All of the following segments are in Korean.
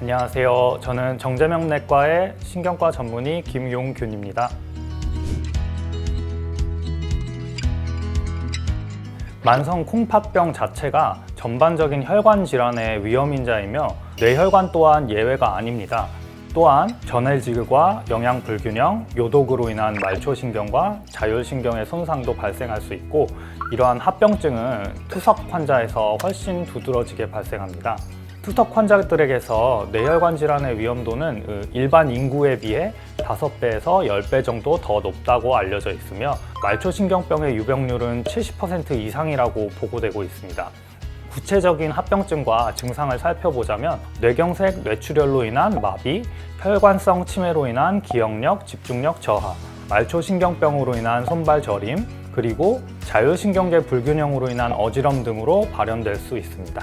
안녕하세요. 저는 정재명내과의 신경과 전문의 김용균입니다. 만성 콩팥병 자체가 전반적인 혈관 질환의 위험 인자이며 뇌혈관 또한 예외가 아닙니다. 또한 전해지극과 영양 불균형, 요독으로 인한 말초신경과 자율신경의 손상도 발생할 수 있고 이러한 합병증은 투석 환자에서 훨씬 두드러지게 발생합니다. 투석 환자들에게서 뇌혈관 질환의 위험도는 그 일반 인구에 비해 5배에서 10배 정도 더 높다고 알려져 있으며 말초신경병의 유병률은 70% 이상이라고 보고되고 있습니다. 구체적인 합병증과 증상을 살펴보자면 뇌경색 뇌출혈로 인한 마비, 혈관성 치매로 인한 기억력, 집중력 저하, 말초신경병으로 인한 손발 저림, 그리고 자율신경계 불균형으로 인한 어지럼 등으로 발현될 수 있습니다.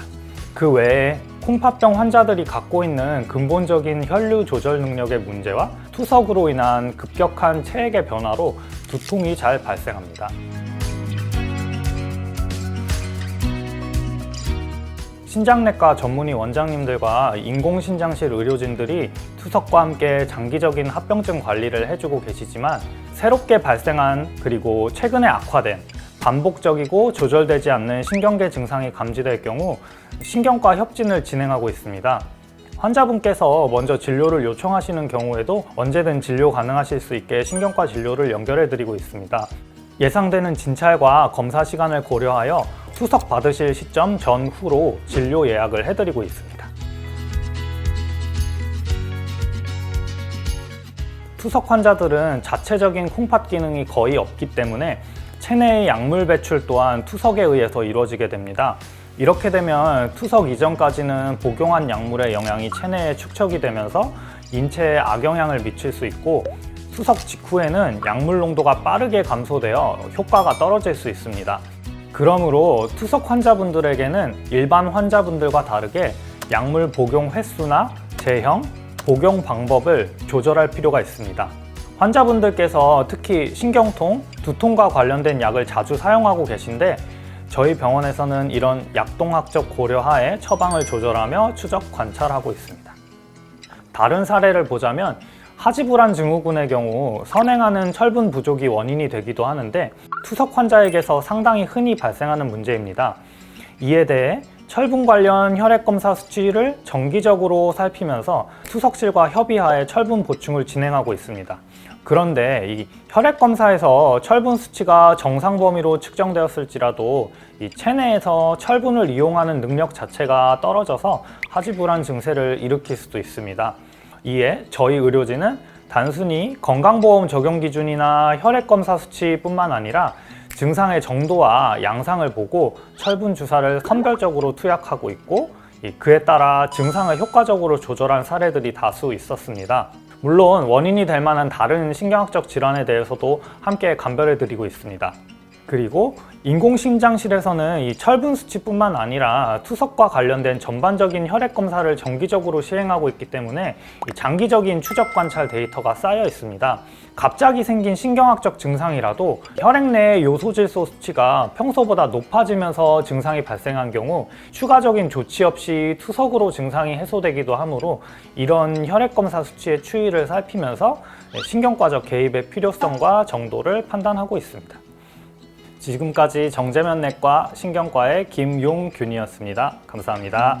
그 외에 콩팥병 환자들이 갖고 있는 근본적인 혈류 조절 능력의 문제와 투석으로 인한 급격한 체액의 변화로 두통이 잘 발생합니다. 신장내과 전문의 원장님들과 인공신장실 의료진들이 투석과 함께 장기적인 합병증 관리를 해주고 계시지만 새롭게 발생한 그리고 최근에 악화된 반복적이고 조절되지 않는 신경계 증상이 감지될 경우 신경과 협진을 진행하고 있습니다. 환자분께서 먼저 진료를 요청하시는 경우에도 언제든 진료 가능하실 수 있게 신경과 진료를 연결해 드리고 있습니다. 예상되는 진찰과 검사 시간을 고려하여 투석 받으실 시점 전후로 진료 예약을 해드리고 있습니다. 투석 환자들은 자체적인 콩팥 기능이 거의 없기 때문에 체내의 약물 배출 또한 투석에 의해서 이루어지게 됩니다. 이렇게 되면 투석 이전까지는 복용한 약물의 영향이 체내에 축적이 되면서 인체에 악영향을 미칠 수 있고 투석 직후에는 약물 농도가 빠르게 감소되어 효과가 떨어질 수 있습니다. 그러므로 투석 환자분들에게는 일반 환자분들과 다르게 약물 복용 횟수나 제형, 복용 방법을 조절할 필요가 있습니다. 환자분들께서 특히 신경통, 두통과 관련된 약을 자주 사용하고 계신데 저희 병원에서는 이런 약동학적 고려하에 처방을 조절하며 추적 관찰하고 있습니다. 다른 사례를 보자면 하지불안 증후군의 경우 선행하는 철분 부족이 원인이 되기도 하는데 투석 환자에게서 상당히 흔히 발생하는 문제입니다. 이에 대해 철분 관련 혈액 검사 수치를 정기적으로 살피면서 투석실과 협의하에 철분 보충을 진행하고 있습니다. 그런데 이 혈액 검사에서 철분 수치가 정상 범위로 측정되었을지라도 이 체내에서 철분을 이용하는 능력 자체가 떨어져서 하지불안 증세를 일으킬 수도 있습니다. 이에 저희 의료진은 단순히 건강보험 적용 기준이나 혈액 검사 수치뿐만 아니라 증상의 정도와 양상을 보고 철분 주사를 선별적으로 투약하고 있고 이 그에 따라 증상을 효과적으로 조절한 사례들이 다수 있었습니다. 물론 원인이 될 만한 다른 신경학적 질환에 대해서도 함께 감별해 드리고 있습니다. 그리고 인공신장실에서는 이 철분 수치뿐만 아니라 투석과 관련된 전반적인 혈액 검사를 정기적으로 시행하고 있기 때문에 이 장기적인 추적 관찰 데이터가 쌓여 있습니다. 갑자기 생긴 신경학적 증상이라도 혈액 내의 요소질소 수치가 평소보다 높아지면서 증상이 발생한 경우 추가적인 조치 없이 투석으로 증상이 해소되기도 하므로 이런 혈액 검사 수치의 추이를 살피면서 신경과적 개입의 필요성과 정도를 판단하고 있습니다. 지금까지 정재면 내과 신경과의 김용균이었습니다. 감사합니다.